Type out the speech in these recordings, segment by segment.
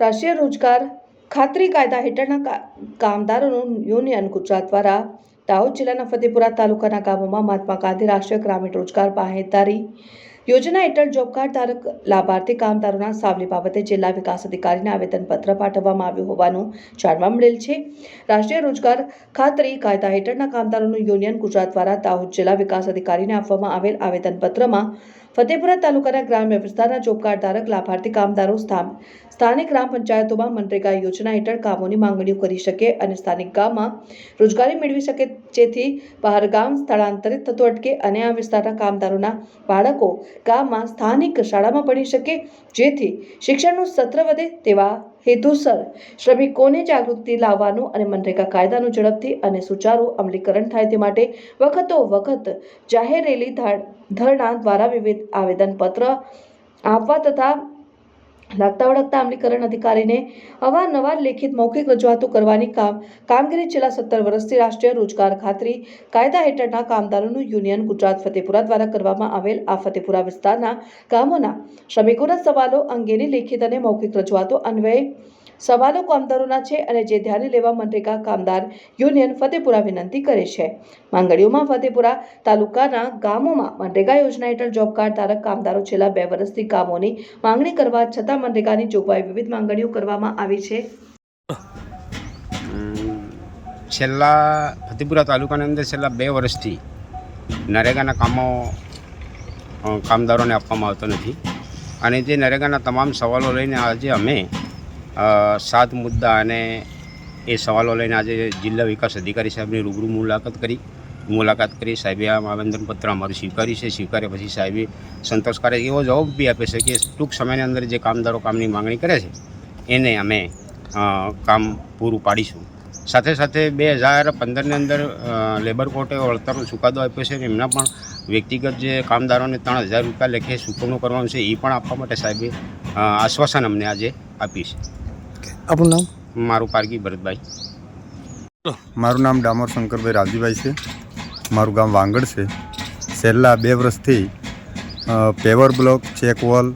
રાષ્ટ્રીય રોજગાર ખાતરી કાયદા હેઠળના કામદારોનું યુનિયન ગુજરાત દ્વારા દાહોદ જિલ્લાના ફતેપુરા તાલુકાના ગામોમાં મહાત્મા ગાંધી રાષ્ટ્રીય ગ્રામીણ રોજગાર બાહેંધરી યોજના હેઠળ જોબ કાર્ડ ધારક લાભાર્થી કામદારોના સાવલી બાબતે જિલ્લા વિકાસ અધિકારીને આવેદનપત્ર પાઠવવામાં આવ્યું હોવાનું જાણવા મળેલ છે. રાષ્ટ્રીય રોજગાર ખાતરી કાયદા હેઠળના કામદારોનું યુનિયન ગુજરાત દ્વારા દાહોદ જિલ્લા વિકાસ અધિકારીને આપવામાં આવેલ આવેદનપત્રમાં ફતેપુરા તાલુકાના ગ્રામ્ય વિસ્તારના જોબ ધારક લાભાર્થી કામદારો સ્થાન સ્થાનિક ગ્રામ પંચાયતોમાં મનરેગા યોજના હેઠળ કામોની માંગણીઓ કરી શકે અને સ્થાનિક ગામમાં રોજગારી મેળવી શકે જેથી બહાર ગામ સ્થળાંતરિત થતું અટકે અને આ વિસ્તારના કામદારોના બાળકો ગામમાં સ્થાનિક શાળામાં ભણી શકે જેથી શિક્ષણનું સત્ર વધે તેવા હેતુસર શ્રમિકોને જાગૃતિ લાવવાનું અને મનરેગા કાયદાનું ઝડપથી અને સુચારુ અમલીકરણ થાય તે માટે વખતો વખત જાહેર રેલી ધરણા દ્વારા વિવિધ આવેદનપત્ર આપવા તથા લાગતા વળગતા અમલીકરણ અધિકારીને અવારનવાર લેખિત મૌખિક રજૂઆતો કરવાની કામ, કામગીરી છેલ્લા સત્તર વર્ષથી રાષ્ટ્રીય રોજગાર ખાતરી કાયદા હેઠળના કામદારોનું યુનિયન ગુજરાત ફતેપુરા દ્વારા કરવામાં આવેલ આ ફતેપુરા વિસ્તારના ગામોના શ્રમિકોના સવાલો અંગેની લેખિત અને મૌખિક રજૂઆતો અન્વયે સવાલો કામદારોના છે અને જે ધ્યાને લેવા મનરેગા કામદાર યુનિયન ફતેપુરા વિનંતી કરે છે. માંગણીઓમાં ફતેપુરા તાલુકાના ગામોમાં મનરેગા યોજના હેઠળ જોબ કાર્ડ ધારક કામદારો છેલ્લા બે વર્ષથી કામોની માંગણી કરવા છતાં મનરેગાની જોગવાઈ વિવિધ માંગણીઓ કરવામાં આવી છે. છેલ્લા ફતેપુરા તાલુકાની અંદર છેલ્લા બે વર્ષથી નરેગાના કામો કામદારોને આપવામાં આવતો નથી. અને તે નરેગાના તમામ સવાલો લઈને આજે અમે સાત મુદ્દા અને એ સવાલો લઈને આજે જિલ્લા વિકાસ અધિકારી સાહેબની રૂબરૂ મુલાકાત કરી. મુલાકાત કરી, સાહેબે આ આવેદનપત્ર અમારું સ્વીકાર્યું છે. સ્વીકાર્યા પછી સાહેબે સંતોષકારક એવો જવાબ બી આપે છે કે ટૂંક સમયની અંદર જે કામદારો કામની માંગણી કરે છે, એને અમે કામ પૂરું પાડીશું. સાથે સાથે બે હજાર પંદરની અંદર લેબર કોર્ટે વળતરનો ચુકાદો આપ્યો છે એમના પણ વ્યક્તિગત જે કામદારોને ત્રણ હજાર રૂપિયા લેખે ચૂકવણું કરવાનું છે એ પણ આપવા માટે સાહેબે આશ્વાસન અમને આજે આપ્યું છે. આપણું નામ? મારું પારગી ભરતભાઈ. મારું નામ ડામોર શંકરભાઈ રાજીભાઈ છે. મારું ગામ વાંગડ છે. છેલ્લા બે વર્ષથી પેવર બ્લોક ચેક વોલ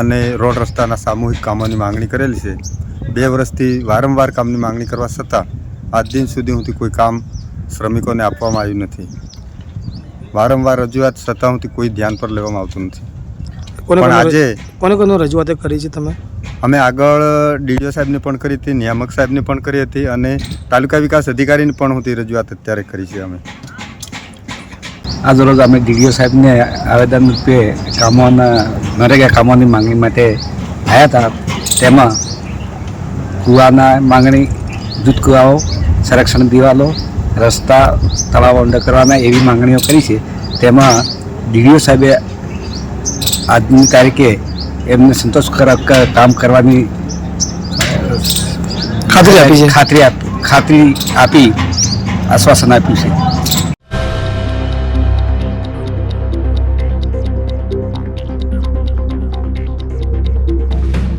અને રોડ રસ્તાના સામૂહિક કામોની માંગણી કરેલી છે. બે વર્ષથી વારંવાર કામની માંગણી કરવા છતાં આજ દિન સુધી હુંથી કોઈ કામ શ્રમિકોને આપવામાં આવ્યું નથી. વારંવાર રજૂઆત છતાં હુંથી કોઈ ધ્યાન પર લેવામાં આવતું નથી. કોને પણ આજે કોને કોને રજૂઆત કરી છે તમે? અમે આગળ ડીડીઓ સાહેબને પણ કરી હતી, નિયામક સાહેબને પણ કરી હતી અને તાલુકા વિકાસ અધિકારીને પણ હું તે રજૂઆત અત્યારે કરી છે અમે. આજ રોજ અમે ડીડીઓ સાહેબને આવેદન રૂપે કામોના, નરેગા કામોની માંગણી માટે આવ્યા હતા. તેમાં કૂવાના માંગણી, જૂથ કૂવાઓ, સંરક્ષણ દિવાલો, રસ્તા, તળાવો અંડર કરવાના એવી માંગણીઓ કરી છે. તેમાં ડીડીઓ સાહેબે આજની તારીખે એમને સંતોષકારક કામ કરવાની ખાતરી આપી છે. ખાતરી આપી ખાતરી આપી આશ્વાસન આપ્યું છે.